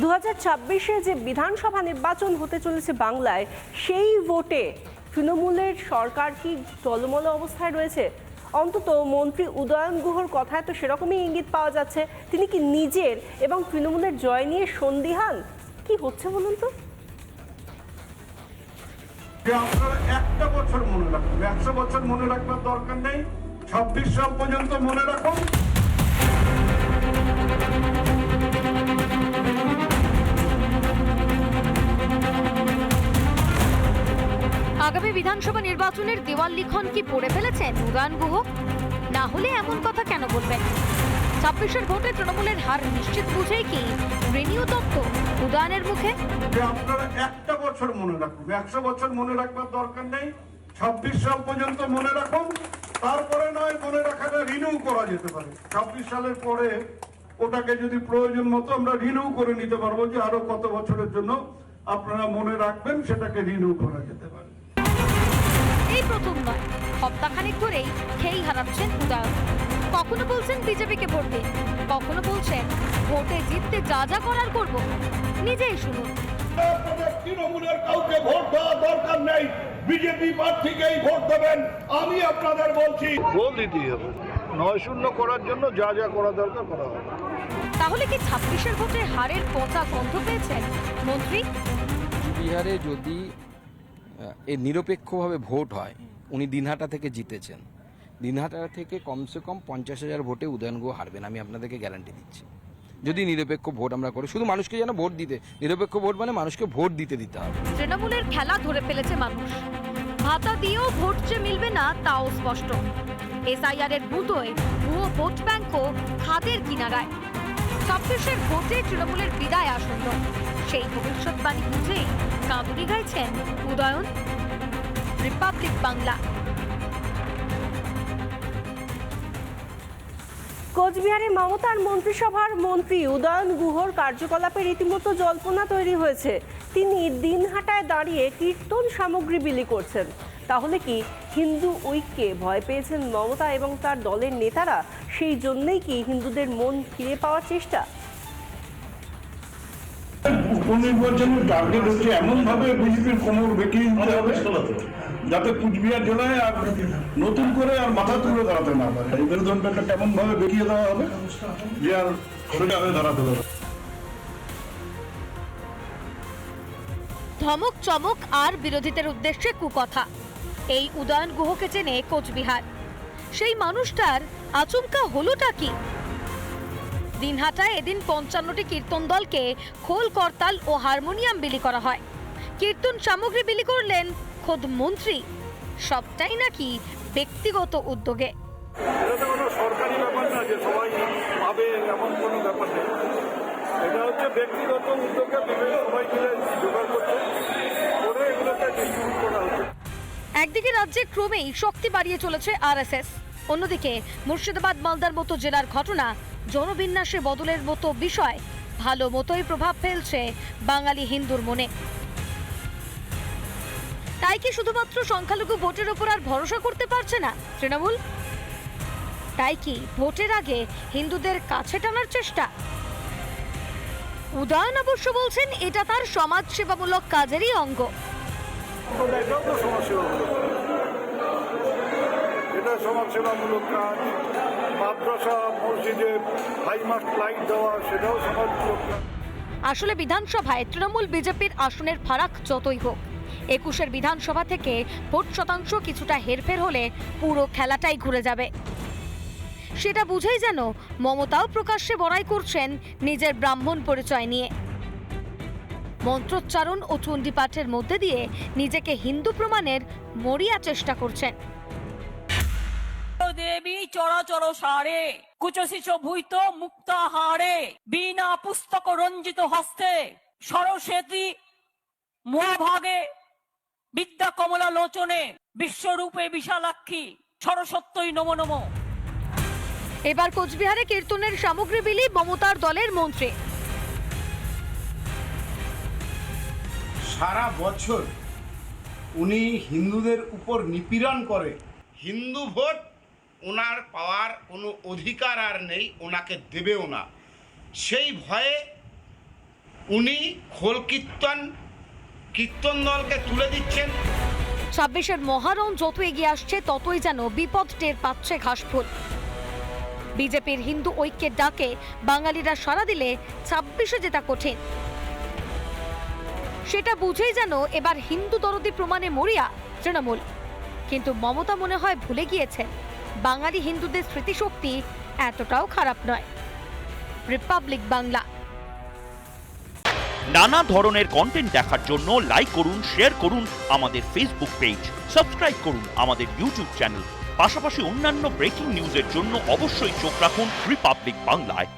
দু ছাব্বিশে যে বিধানসভা নির্বাচন হতে চলেছে বাংলায়, সেই ভোটে তৃণমূলের সরকার কি টলমল অবস্থায় রয়েছে? অন্তত মন্ত্রী উদয়ন গুহর কথায় তো সেরকমই ইঙ্গিত পাওয়া যাচ্ছে। তিনি কি নিজের এবং তৃণমূলের জয় নিয়ে সন্দিহান কি হচ্ছে বলুন তো? একটা বছর মনে রাখুন একশো বছর মনে রাখবার দরকার নেই। ছাব্বিশ সাল পর্যন্ত মনে রাখুন। আগামী বিধানসভা নির্বাচনের দেওয়াল লিখন কি পড়ে ফেলেছেন উদয়ন গুহ। না হলে এমন কথা কেন বলবেন? ছাব্বিশের ভোটে তৃণমূলের হার নিশ্চিত বুঝেই কি রেনিউ তত্ত্ব উদয়নের মুখে? আপনারা একটা বছর মনে রাখুন, একশো বছর মনে রাখবার দরকার নেই। ছাব্বিশ সাল পর্যন্ত মনে রাখুন, তারপরে নয় মনে রাখাটা রিনিউ করা যেতে পারে। ছাব্বিশ সালের পরে ওটাকে যদি প্রয়োজন মতো আমরা রিনিউ করে নিতে পারব যে আরও কত বছরের জন্য আপনারা মনে রাখবেন সেটাকে রিনিউ করা যেতে পারে। প্রথম নয় সপ্তাহখানেক ধরেই খেই হারাচ্ছেন উদয়ন কখনো বলছেন বিজেপিকে ভোট দিন কখনো বলছেন ভোটে জিততে যা যা করার করব নিজেই শুনুন। তৃণমূলের কাউকে ভোট দেওয়ার দরকার নেই বিজেপি প্রার্থীকেই ভোট দেবেন আমি আপনাদের বলছি। গোল দিতেই হবে। নয় শূন্য করার জন্য যা যা করা দরকার করা হবে। তাহলে কি ছাব্বিশের ভোটে হারের পচা গন্ধ পেয়েছেন মন্ত্রী? বিহারে যদি এ নিরপেক্ষভাবে ভোট হয়। উনি দিনহাটা থেকে জিতেছেন। দিনহাটা থেকে কমসে কম পঞ্চাশ হাজার ভোটে উদয়ন গুহ হারবেন, আমি আপনাদেরকে গ্যারান্টি দিচ্ছি। যদি নিরপেক্ষ ভোট আমরা করি, শুধু মানুষকে যেন ভোট দিতে, নিরপেক্ষ ভোট মানে মানুষকে ভোট দিতে দিতে হবে। তৃণমূলের খেলা ধরে ফেলেছে মানুষ। ভাতা দিয়েও ভোট যে মিলবে না, তাও স্পষ্ট। এসআইআর এর বুথোয় ভুয়ো ভোট ব্যাংকও খাদের কিনারায়। ছাব্বিশের ভোটে তৃণমূলের বিদায় আসন্ন। সেই ভবিষ্যৎবাণী বুঝেই কাঁদুরি গাইছেন উদয়ন? রিপাবলিক বাংলা কোচবিহারে মমতার মন্ত্রিসভার মন্ত্রী উদয়ন গুহর কার্যকলাপে রীতিমতো জল্পনা তৈরি হয়েছে। তিনি দিনহাটায় দাঁড়িয়ে কীর্তন সামগ্রী বিলি করছেন। তাহলে কি হিন্দু ঐক্যে ভয় পেয়েছেন মমতা এবং তার দলের নেতারা? সেই জন্যই কি হিন্দুদের মন ফিরে পাওয়ার চেষ্টা? উপনির্বাচনের টার্গেট হচ্ছে এমন ভাবে বিজেপির কোমর বেঁকিয়ে দিতে হবে যাতে কুচবিহার জেলায় আর নতুন করে আর মাথা তুলে দাঁড়াতে না পারে। এই মেরুদণ্ডটা কেমন ভাবে বেঁকিয়ে দেওয়া হবে যে আর সোজা হয়ে দাঁড়াতে পারে। ধমক চমক আর বিরোধীদের উদ্দেশ্যে কুকথা। এই উদয়ন গুহকে চেনে কোচবিহার। সেই মানুষটার আচমকা হলোটা কি? দিনহাটায় এদিন পঞ্চান্নটি কীর্তন দলকে খোল করতাল ও হারমোনিয়াম বিলি করা হয়। কীর্তন সামগ্রী বিলি করলেন খোদ মন্ত্রী। সবটাই নাকি ব্যক্তিগত উদ্যোগে। এটা কোনো সরকারি ব্যাপার না যে সবাই পাবে এমন কোনো ব্যাপার নেই। এটা হচ্ছে ব্যক্তিগত উদ্যোগে বিভিন্ন সবাই মিলে জোগাড় করছে করে এগুলোকে ডিস্ট্রিবিউট করা হচ্ছে। একদিকে রাজ্যে ক্রমেই শক্তি বাড়িয়ে চলেছে আরএসএস। অন্যদিকে, মুর্শিদাবাদ, মালদার মতো জেলার ঘটনা জনবিন্যাসে বদলের মতো বিষয়। ভালো মতোই প্রভাব ফেলছে বাঙালি হিন্দুর মনে। তাই কি শুধুমাত্র সংখ্যালঘু ভোটের ওপর আর ভরসা করতে পারছে না তৃণমূল? তাই কি ভোটের আগে হিন্দুদের কাছে টানার চেষ্টা? উদয়ন অবশ্য বলছেন, এটা তার সমাজ সেবামূলক কাজেরই অঙ্গ। সমাজসেবামূলক কাজ, মাদ্রাসা, মসজিদে হাই মাস্ট লাইট দেওয়া, সেটাও সমাজমূলক কাজ। আসলে বিধানসভায় তৃণমূল বিজেপির আসনের ফারাক যতই হোক, একুশের বিধানসভা থেকে ভোট শতাংশ কিছুটা হেরফের হলে পুরো খেলাটাই ঘুরে যাবে। সেটা বুঝেই যেন মমতাও প্রকাশ্যে বড়াই করছেন নিজের ব্রাহ্মণ পরিচয় নিয়ে। মন্ত্রোচ্চারণ ও চণ্ডীপাঠের মধ্যে দিয়ে নিজেকে হিন্দু প্রমাণের মরিয়া চেষ্টা করছেন। দেবী চরাচর সারে কুচশিষ ভূত মুক্তাহারে বিনা পুস্তক রঞ্জিত হস্তে সরস্বতী মহাভাগে বিদ্যা কমলা লোচনে বিশ্বরূপে বিশালাক্ষী সরস্বত্যই নম নম। এবার কোচবিহারে কীর্তনের সামগ্রী বিলি মমতার দলের মন্ত্রী। সারা বছর উনি হিন্দুদের উপর নিপীড়ন করে হিন্দু ভোট ওনার পাওয়ার কোনো অধিকার আর নেই, ওনাকে দেবেও না। সেই ভয়ে উনি খোল কীর্তন কীর্তন দলকে তুলে দিচ্ছেন। ছাব্বিশের মহারণ যত এগিয়ে আসছে, ততই যেন বিপদ টের পাচ্ছে ঘাসফুল। বিজেপির হিন্দু ঐক্যের ডাকে বাঙালিরা সাড়া দিলে ছাব্বিশে জেতা কঠিন। সেটা বুঝেই যেন এবার হিন্দু দরদি প্রমাণে মরিয়া তৃণমূল। কিন্তু মমতা মনে হয় ভুলে গিয়েছেন। বাঙালি হিন্দুদের স্মৃতিশক্তি এতটাও খারাপ নয়। রিপাবলিক বাংলা নানা ধরনের কন্টেন্ট দেখার জন্য লাইক করুন শেয়ার করুন আমাদের ফেসবুক পেজ সাবস্ক্রাইব করুন আমাদের ইউটিউব চ্যানেল পাশাপাশি অন্যান্য ব্রেকিং নিউজের জন্য অবশ্যই চোখ রাখুন রিপাবলিক বাংলায়